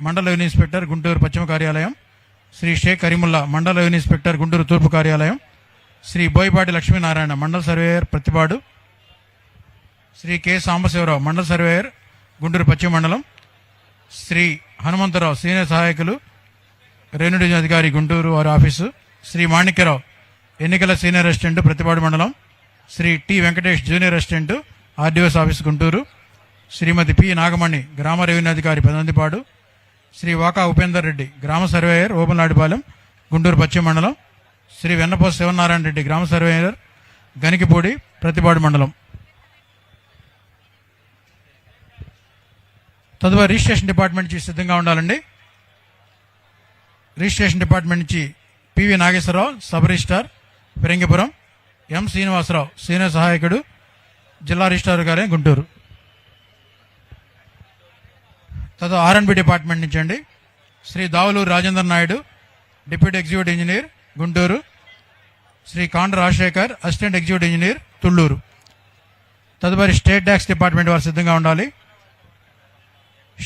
మండల ఇన్స్పెక్టర్ గుంటూరు పశ్చిమ కార్యాలయం శ్రీ షేక్ కరీముల్లా మండల ఇన్స్పెక్టర్ గుంటూరు తూర్పు కార్యాలయం శ్రీ బోయపాటి లక్ష్మీనారాయణ మండల సర్వేయర్ ప్రతిపాడు శ్రీ కె సాంబశివరావు మండల సర్వేయర్ గుంటూరు పశ్చిమ మండలం శ్రీ హనుమంతరావు సీనియర్ సహాయకులు రెవెన్యూ డివిజన్ అధికారి గుంటూరు వారి ఆఫీసు శ్రీ మాణిక్యరావు ఎన్నికల సీనియర్ అసిస్టెంట్ ప్రతిపాడు మండలం Shri T Venkatesh junior assistant RDOs office Guntur Shrimati P Nagamani గ్రామ రెవెన్యూ అధికారి పెదందిపాడు శ్రీ వాకా ఉపేందర్ రెడ్డి గ్రామ సర్వేయర్ ఓపెన్లాడిపాలెం గుంటూరు పశ్చిమ మండలం శ్రీ వెన్నపో శివనారాయణ రెడ్డి గ్రామ సర్వేయర్ గనికిపూడి ప్రతిపాడు మండలం. తదుపరి రిజిస్ట్రేషన్ డిపార్ట్మెంట్ నుంచి సిద్ధంగా ఉండాలండి. రిజిస్ట్రేషన్ డిపార్ట్మెంట్ నుంచి PV Nageswararao sub registrar Phirangipuram M Srinivasarao senior సహాయకుడు జిల్లా రిజిస్టార్ గారే గుంటూరు. తదు ఆర్ఎన్బి డిపార్ట్మెంట్ నుంచి అండి. Shri Davuluru Rajendra Naidu deputy executive engineer Guntur. Shri Kanda Rajasekhar assistant executive engineer Tulluru. తదుపరి స్టేట్ ట్యాక్స్ డిపార్ట్మెంట్ వారు సిద్ధంగా ఉండాలి.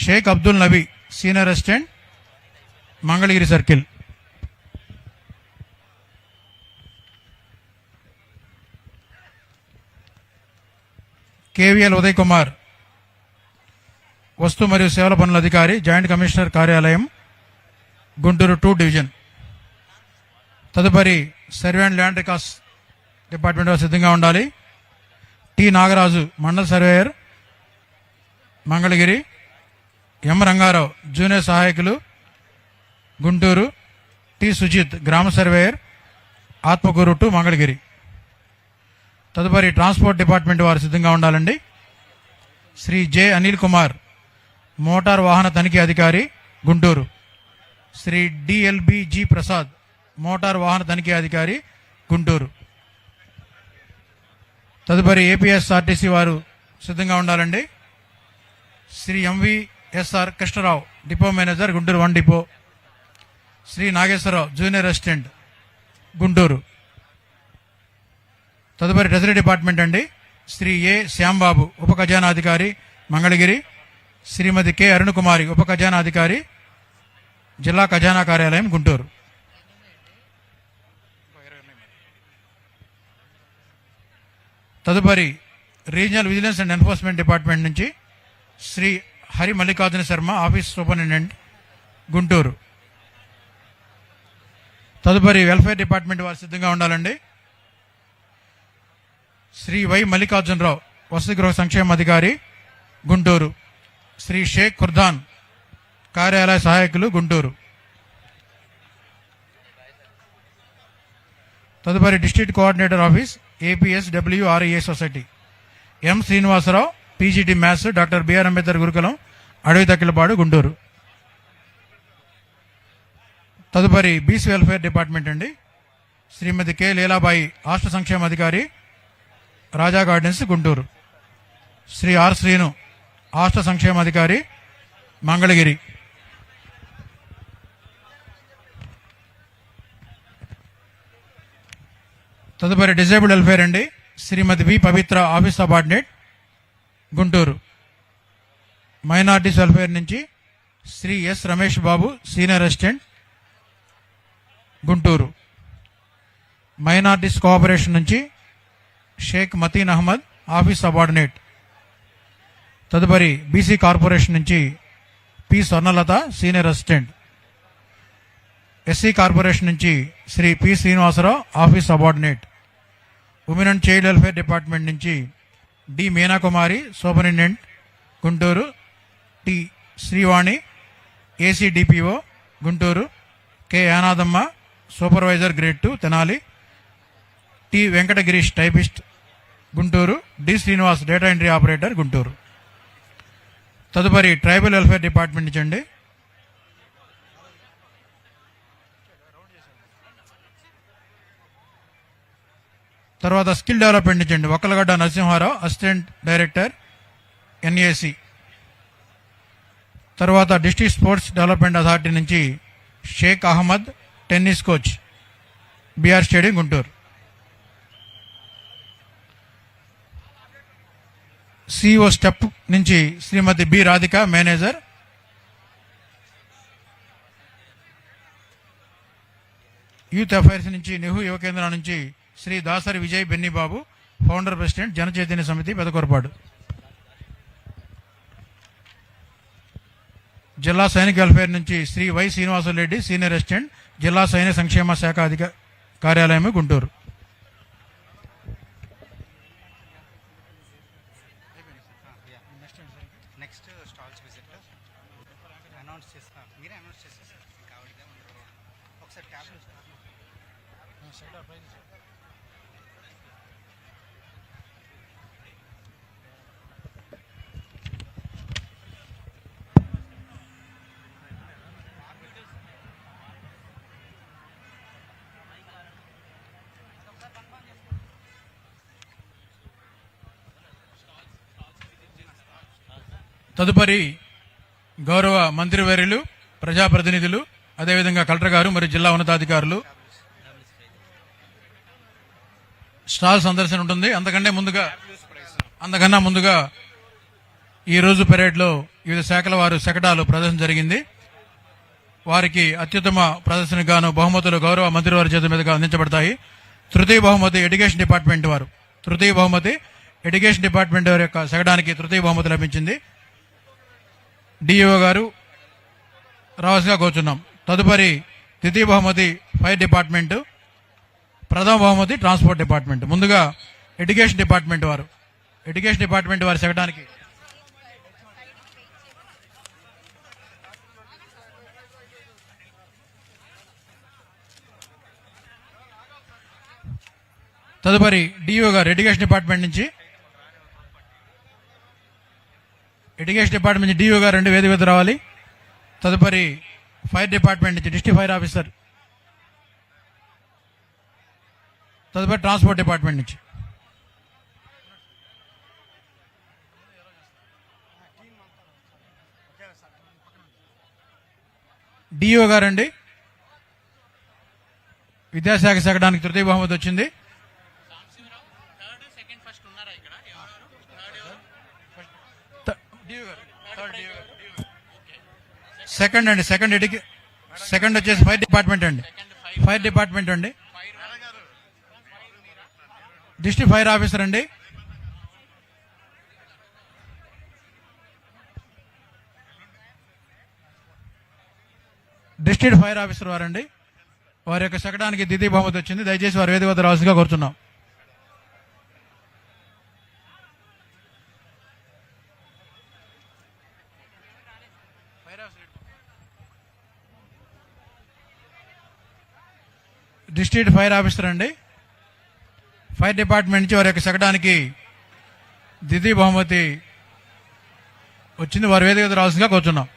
Sheikh Abdul Nabi senior assistant Mangalagiri circle. KVL Uday Kumar వస్తు మరియు సేవల పనుల అధికారి జాయింట్ కమిషనర్ కార్యాలయం గుంటూరు టూ డివిజన్. తదుపరి survey and land records department వారు సిద్ధంగా ఉండాలి. టి నాగరాజు మండల surveyor Mangalagiri. M Rangarao junior సహాయకులు గుంటూరు. టి సుజిత్ గ్రామ సర్వేయర్ ఆత్మకూరు టు మంగళగిరి. తదుపరి ట్రాన్స్పోర్ట్ డిపార్ట్మెంట్ వారు సిద్ధంగా ఉండాలండి. శ్రీ జె అనిల్ కుమార్ మోటార్ వాహన తనిఖీ అధికారి Guntur. Shri DLB G Prasad motor వాహన తనిఖీ అధికారి గుంటూరు. తదుపరి ఏపీఎస్ఆర్టీసీ వారు సిద్ధంగా ఉండాలండి. Shri MVSR Krishnarao depot manager Guntur one depot. Shri Nageswararao junior assistant Guntur. తదుపరి ట్రెజరీ డిపార్ట్మెంట్ అండి. శ్రీ ఏ శ్యాంబాబు ఉప ఖజానాధికారి మంగళగిరి. శ్రీమతి కె అరుణకుమారి ఉప ఖజానాధికారి జిల్లా ఖజానా కార్యాలయం గుంటూరు. తదుపరి regional vigilance and enforcement department నుంచి శ్రీ హరి మల్లికార్జున శర్మ ఆఫీస్ సూపరింటెండెంట్ గుంటూరు. తదుపరి వెల్ఫేర్ డిపార్ట్మెంట్ వారు సిద్ధంగా ఉండాలండి. శ్రీ వై మల్లికార్జునరావు వసతి గృహ సంక్షేమ అధికారి గుంటూరు. శ్రీ షేక్ ఖుర్దాన్ కార్యాలయ సహాయకులు గుంటూరు. తదుపరి district coordinator office APS WRA society M Srinivasarao PGT maths doctor BR Ambedkar Gurukulam Adavi Takkilapadu Guntur. తదుపరి బీసీ వెల్ఫేర్ డిపార్ట్మెంట్ అండి. శ్రీమతి కె లీలాబాయి రాష్ట్ర సంక్షేమ అధికారి రాజా గార్డెన్స్ గుంటూరు. శ్రీ ఆర్ శ్రీను ఆస్త సంక్షేమ అధికారి మంగళగిరి. తదుపరి డిజేబుల్ వెల్ఫేర్ అండి Shrimati V Pavitra office subordinate Guntur. Minorities welfare నుంచి Shri S Ramesh Babu senior assistant Guntur. Minorities cooperation నుంచి షేక్ మతీన్ అహ్మద్ ఆఫీస్ సబార్డినేట్. తదుపరి బీసీ కార్పొరేషన్ నుంచి P Swarnalatha senior assistant. SC corporation నుంచి Shri P Srinivasarao office subordinate. Women and child welfare department నుంచి D Meenakumari superintendent Guntur T Srivani AC DPO Guntur K Yanadamma supervisor grade two Tenali T Venkatagirish typist Guntur D Srinivas data entry operator Guntur. తదుపరి tribal welfare department ఇచ్చండి తర్వాత skill development ఇచ్చండి Okkalagadda Narasimharao assistant director NAC. తర్వాత district sports development authority నుంచి Sheikh Ahmed tennis coach BR stadium Guntur. CEO STEP నుంచి Shrimati B Radhika manager youth affairs నుంచి నెహు యువ కేంద్రం నుంచి Shri Dasari Vijay Bennibabu founder president Janachaitanya Samithi Pedakorapadu. జిల్లా సైనిక వెల్ఫేర్ నుంచి Shri Y Srinivasareddy senior assistant జిల్లా సైనిక సంక్షేమ శాఖ అధిక కార్యాలయం గుంటూరు. తదుపరి గౌరవ మంత్రివర్యులు ప్రజాప్రతినిధులు అదేవిధంగా కలెక్టర్ గారు మరియు జిల్లా ఉన్నతాధికారులు స్టాల్ సందర్శన ఉంటుంది. అంతకంటే ముందుగా అంతకన్నా ముందుగా ఈ రోజు పెరేడ్లో వివిధ శాఖల వారు శకటాలు ప్రదర్శన జరిగింది. వారికి అత్యుత్తమ ప్రదర్శనగాను బహుమతులు గౌరవ మంత్రివారి చేతుల మీదుగా అందించబడతాయి. తృతీయ బహుమతి ఎడ్యుకేషన్ డిపార్ట్మెంట్ వారు. తృతీయ బహుమతి ఎడ్యుకేషన్ డిపార్ట్మెంట్ వారి యొక్క శకటానికి తృతీయ బహుమతి లభించింది. డిఈఓ గారు రావాల్సిగా కూర్చున్నాం. తదుపరి ద్వితీయ బహుమతి ఫైర్ డిపార్ట్మెంటు. ప్రథమ బహుమతి ట్రాన్స్పోర్ట్ డిపార్ట్మెంట్. ముందుగా ఎడ్యుకేషన్ డిపార్ట్మెంట్ వారు. ఎడ్యుకేషన్ డిపార్ట్మెంట్ వారు శకటానికి తదుపరి డిఓ గారు ఎడ్యుకేషన్ డిపార్ట్మెంట్ నుంచి. ఎడ్యుకేషన్ డిపార్ట్మెంట్ నుంచి డిఓ గారు రెండు వేది వేద రావాలి. తదుపరి ఫైర్ డిపార్ట్మెంట్ నుంచి డిస్ట్రిక్ట్ ఫైర్ ఆఫీసర్ తదుపరి ట్రాన్స్పోర్ట్ డిపార్ట్మెంట్ నుంచి. డిఓ గారండి. విద్యాశాఖ శాఖడానికి తృతీయ బహుమతి వచ్చింది. సెకండ్ అండి సెకండ్ ఎడ్యుకే సెకండ్ వచ్చేసి ఫైర్ డిపార్ట్మెంట్ అండి. ఫైర్ డిపార్ట్మెంట్ అండి. డిస్ట్రిక్ట్ ఫైర్ ఆఫీసర్ అండి. డిస్ట్రిక్ట్ ఫైర్ ఆఫీసర్ వారండి. వారి యొక్క శకటానికి దిది బహుమతి వచ్చింది. దయచేసి వారి వేదిక వద్ద రావాల్సిందిగా కోరుతున్నాం డిస్ట్రిక్ట్ ఫైర్ ఆఫీసర్ అండి. ఫైర్ డిపార్ట్మెంట్ నుంచి వారి యొక్క శకటానికి దిది బహుమతి వచ్చింది వారి వేదిక వద్ద రావాల్సిందిగా కూర్చున్నాం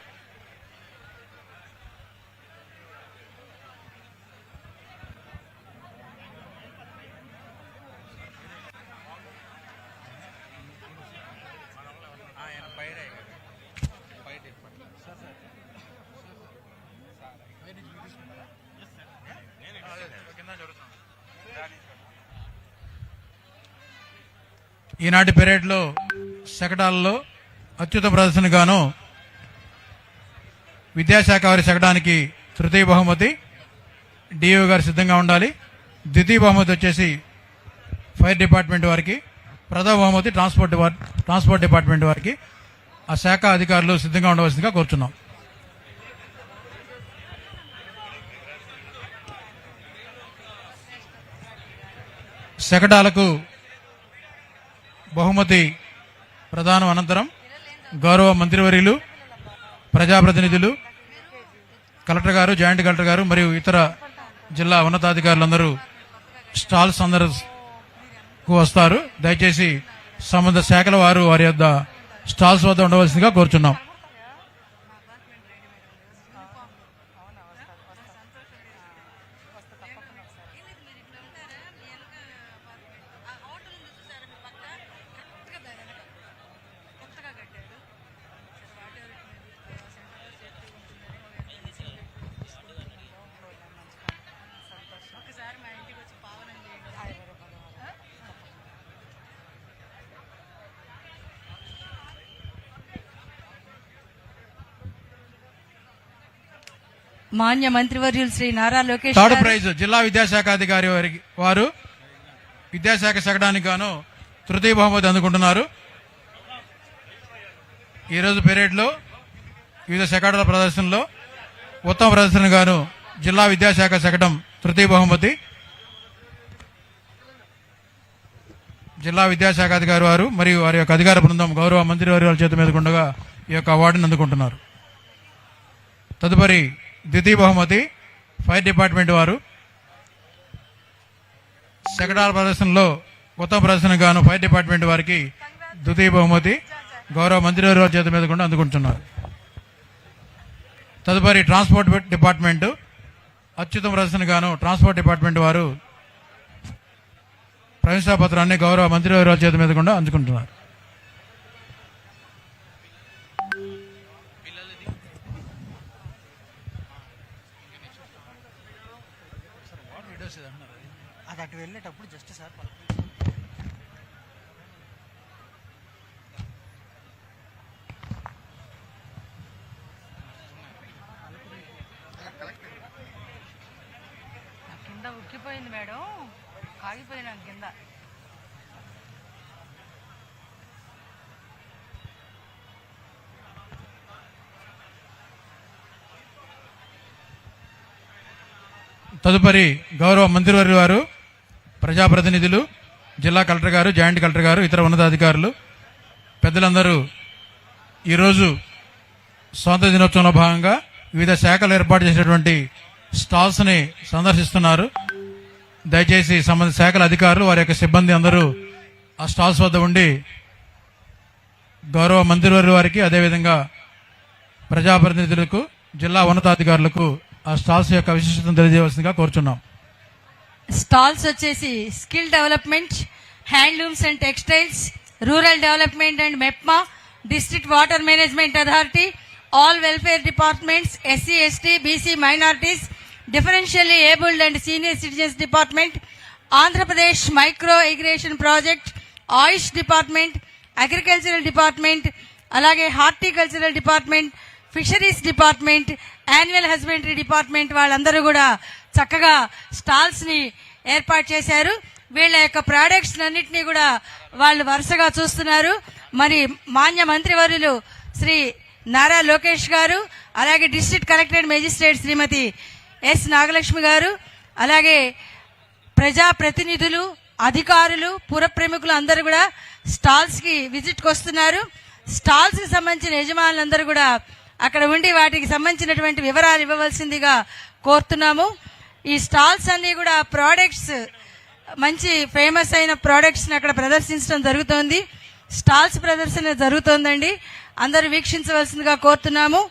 ఆయన ఫైర్ ఈనాటి పెరేడ్లో శకటాలలో అత్యుత ప్రదర్శనగాను విద్యాశాఖ వారి శకటానికి తృతీయ బహుమతి డిఓ గారు సిద్ధంగా ఉండాలి. ద్వితీయ బహుమతి వచ్చేసి ఫైర్ డిపార్ట్మెంట్ వారికి ప్రథమ బహుమతి ట్రాన్స్పోర్ట్ ట్రాన్స్పోర్ట్ డిపార్ట్మెంట్ వారికి. ఆ శాఖ అధికారులు సిద్ధంగా ఉండవలసిందిగా కోరుతున్నాం శకటాలకు బహుమతి ప్రదానం అనంతరం గౌరవ మంత్రివర్యులు ప్రజాప్రతినిధులు కలెక్టర్ గారు జాయింట్ కలెక్టర్ గారు మరియు ఇతర జిల్లా ఉన్నతాధికారులందరూ స్టాల్స్ అందరుకు వస్తారు. దయచేసి సంబంధ శాఖల వారు వారి యొక్క స్టాల్స్ వద్ద ఉండవలసిందిగా కోరుచున్నాం. మాన్య మంత్రివర్యులు శ్రీ నారా లోకేష్ థర్డ్ ప్రైజ్ జిల్లా విద్యాశాఖ అధికారి వారికి వారు విద్యాశాఖ శకడానికి గాను తృతీయ బహుమతి అందుకుంటున్నారు. ఈరోజు పెరేడ్లో వివిధ శకటాల ప్రదర్శనలో ఉత్తమ ప్రదర్శన గాను జిల్లా విద్యాశాఖ శకటం తృతీయ బహుమతి. జిల్లా విద్యాశాఖ అధికారి వారు మరియు వారి యొక్క అధికార బృందం గౌరవ మంత్రి వారి వాళ్ళ చేత మీదకుండగా ఈ యొక్క అవార్డును అందుకుంటున్నారు. తదుపరి ద్వితీయ బహుమతి ఫైర్ డిపార్ట్మెంట్ వారు. శకటాల ప్రదర్శనలో ఉత్తమ ప్రదర్శన గాను ఫైర్ డిపార్ట్మెంట్ వారికి ద్వితీయ బహుమతి గౌరవ మంత్రి చేత మీద కూడా అందుకుంటున్నారు. తదుపరి ట్రాన్స్పోర్ట్ డిపార్ట్మెంటు అత్యుత్తమ ప్రదర్శన గాను ట్రాన్స్పోర్ట్ డిపార్ట్మెంట్ వారు ప్రశంసా పత్రాన్ని గౌరవ మంత్రి చేత మీద కూడా అందుకుంటున్నారు. ఉక్కిపోయింది మేడం. కాగిపోయినాను కింద. తదుపరి గౌరవ మంత్రివర్య వారు ప్రజాప్రతినిధులు జిల్లా కలెక్టర్ గారు జాయింట్ కలెక్టర్ గారు ఇతర ఉన్నతాధికారులు పెద్దలందరూ ఈరోజు స్వాతంత్ర దినోత్సవంలో భాగంగా వివిధ శాఖలు ఏర్పాటు చేసినటువంటి స్టాల్స్ని సందర్శిస్తున్నారు. దయచేసి సంబంధ శాఖల అధికారులు వారి యొక్క సిబ్బంది అందరూ ఆ స్టాల్స్ వద్ద ఉండి గౌరవ మంత్రివర్యుల వారికి అదేవిధంగా ప్రజాప్రతినిధులకు జిల్లా ఉన్నతాధికారులకు ఆ స్టాల్స్ యొక్క విశిష్టతను తెలియజేయవలసిందిగా కోరుచున్నాం. స్టాల్స్ వచ్చేసి skill development handlooms and textiles rural development and MEPMA district water management authority all welfare departments SC ST BC minorities differentially abled and senior citizens department Andhra Pradesh micro irrigation project AYUSH department agricultural department అలాగే horticultural department fisheries department animal husbandry department వాళ్ళందరూ కూడా చక్కగా స్టాల్స్ని ఏర్పాటు చేశారు. వీళ్ళ యొక్క products అన్నింటినీ కూడా వాళ్ళు వరుసగా చూస్తున్నారు. మరి మాన్య మంత్రివర్యులు శ్రీ నారా లోకేష్ గారు అలాగే district collectorate magistrate Shrimati S Nagalakshmi గారు అలాగే ప్రజా ప్రతినిధులు అధికారులు పుర ప్రముఖులు అందరూ కూడా స్టాల్స్కి విజిట్కి వస్తున్నారు. స్టాల్స్కి సంబంధించిన యజమానులందరూ కూడా అక్కడ ఉండి వాటికి సంబంధించినటువంటి వివరాలు ఇవ్వవలసిందిగా కోరుతున్నాము. ఈ స్టాల్స్ అన్నీ కూడా ప్రోడక్ట్స్ మంచి ఫేమస్ అయిన ప్రోడక్ట్స్ని అక్కడ ప్రదర్శించడం జరుగుతోంది. స్టాల్స్ ప్రదర్శన జరుగుతోందండి. అందరూ వీక్షించవలసిందిగా కోరుతున్నాము.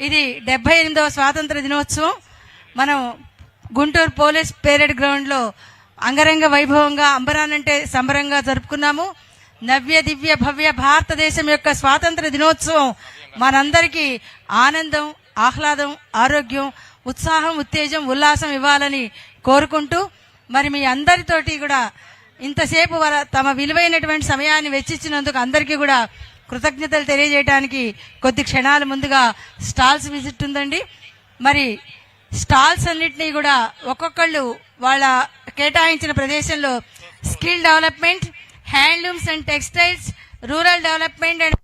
ఇది డెబ్బై ఎనిమిదవ స్వాతంత్ర దినోత్సవం. మనం గుంటూరు పోలీస్ పేరెడ్ గ్రౌండ్లో అంగరంగ వైభవంగా అంబరానంటే సంబరంగా జరుపుకున్నాము. నవ్య దివ్య భవ్య భారతదేశం యొక్క స్వాతంత్ర దినోత్సవం మనందరికీ ఆనందం ఆహ్లాదం ఆరోగ్యం ఉత్సాహం ఉత్తేజం ఉల్లాసం ఇవ్వాలని కోరుకుంటూ మరి మీ అందరితోటి కూడా ఇంతసేపు వారు తమ విలువైనటువంటి సమయాన్ని వెచ్చించినందుకు అందరికీ కూడా కృతజ్ఞతలు తెలియజేయడానికి కొద్ది క్షణాల ముందుగా స్టాల్స్ విజిట్ ఉందండి. మరి స్టాల్స్ అన్నిటినీ కూడా ఒక్కొక్కళ్ళు వాళ్ళ కేటాయించిన ప్రదేశంలో skill development handlooms and textiles rural development and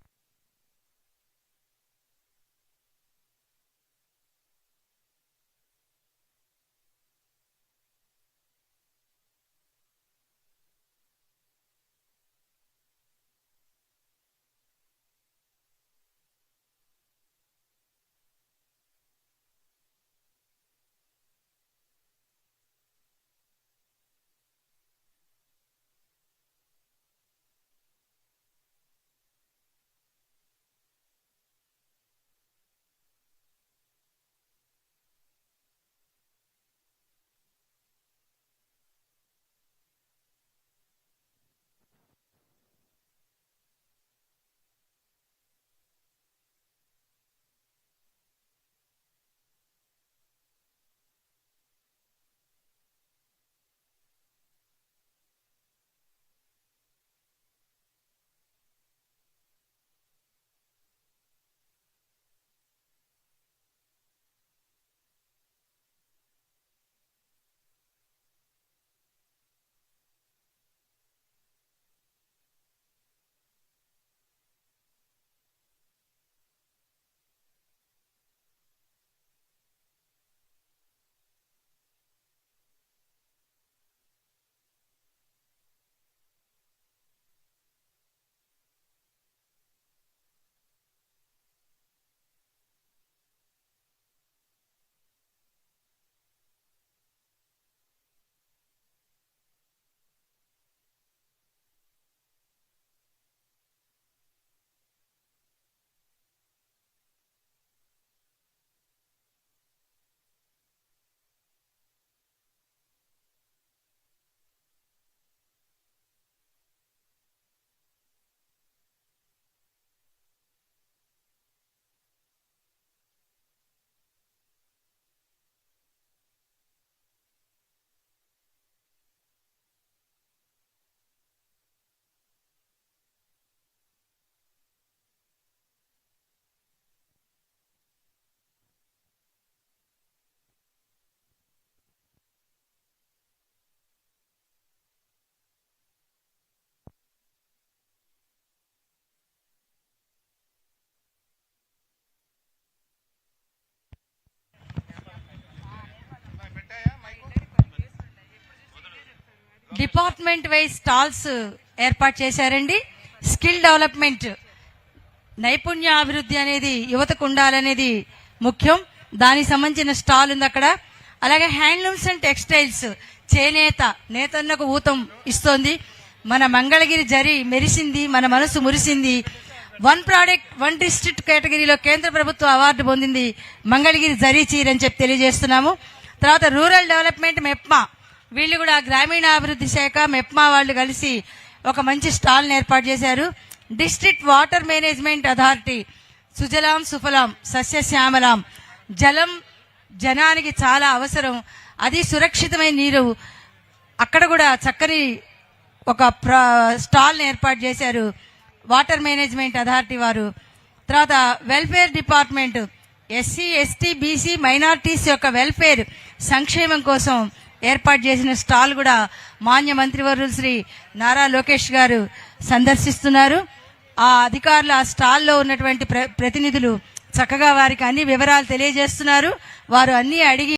department wise stalls ఏర్పాటు చేశారండి. స్కిల్ డెవలప్మెంట్ నైపుణ్య అభివృద్ధి అనేది యువతకు ఉండాలనేది ముఖ్యం. దానికి సంబంధించిన స్టాల్ ఉంది అక్కడ. అలాగే హ్యాండ్లూమ్స్ అండ్ టెక్స్టైల్స్ చేనేత నేతన్నకు ఊతం ఇస్తోంది. మన మంగళగిరి జరి మెరిసింది మన మనసు మురిసింది. వన్ ప్రోడక్ట్ వన్ డిస్ట్రిక్ట్ కేటగిరీలో కేంద్ర ప్రభుత్వ అవార్డు పొందింది మంగళగిరి జరీ చీర అని చెప్పి తెలియజేస్తున్నాము. తర్వాత రూరల్ డెవలప్మెంట్ మెప్మా. వీళ్ళు కూడా గ్రామీణాభివృద్ధి శాఖ మెప్మా వాళ్ళు కలిసి ఒక మంచి స్టాల్ని ఏర్పాటు చేశారు. డిస్ట్రిక్ట్ వాటర్ మేనేజ్మెంట్ అథారిటీ సుజలాం సుఫలాం సస్యశ్యామలాం. జలం జనానికి చాలా అవసరం. అది సురక్షితమైన నీరు. అక్కడ కూడా చక్కని ఒక స్టాల్ని ఏర్పాటు చేశారు వాటర్ మేనేజ్మెంట్ అథారిటీ వారు. తర్వాత welfare department SC ST BC minorities యొక్క వెల్ఫేర్ సంక్షేమం కోసం ఏర్పాటు చేసిన స్టాల్ కూడా మాన్య మంత్రివర్యులు శ్రీ నారా లోకేష్ గారు సందర్శిస్తున్నారు. ఆ అధికారులు ఆ స్టాల్లో ఉన్నటువంటి ప్ర- ప్రతినిధులు చక్కగా వారికి అన్ని వివరాలు తెలియజేస్తున్నారు. వారు అన్నీ అడిగి